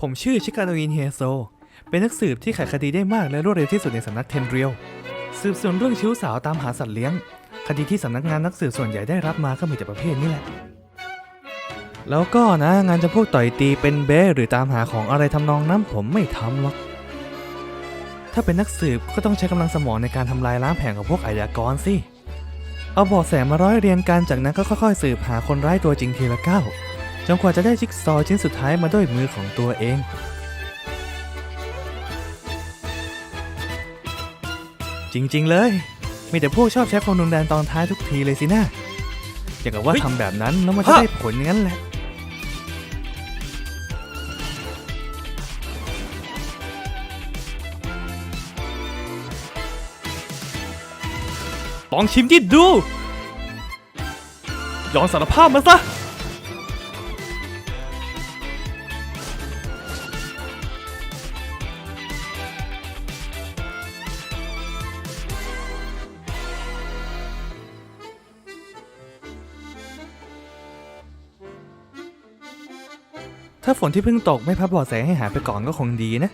ผมชื่อชิคาโนอินเฮโซ เป็นนักสืบที่ไขคดีได้มากและรวดเร็วที่สุดในสำนักเทนเรียลสืบสวนเรื่องชู้สาวตามหาสัตว์เลี้ยง คดีที่สำนักงานนักสืบส่วนใหญ่ได้รับมาก็มีแต่ประเภทนี้แหละ แล้วก็นะงานจำพวกต่อยตีเป็นเบ้หรือตามหาของอะไรทำนองนั้นผมไม่ทำหรอก ถ้าเป็นนักสืบก็ต้องใช้กำลังสมองในการทำลายล้างแผนของพวกอาชญากรสิ เอาเบาะแสมาร้อยเรียงกันจากนั้นก็ค่อยๆ สืบหาคนร้ายตัวจริงทีละก้าว จนกว่าจะได้จิ๊กซอว์ชิ้นสุดท้ายมาด้วยมือของตัวเอง จริงๆเลย มีแต่พวกชอบใช้ความรุนแรงตอนท้ายทุกทีเลยสินะอย่างกับว่าเฮ้ยทำแบบนั้นแล้วมันจะฮะได้ผลอย่างนั้นแหละ ลองชิมดิดู ยอมสารภาพมาซะ ถ้าฝนที่เพิ่งตกไม่พับเบาะแสให้หายไปก่อนก็คงดีนะ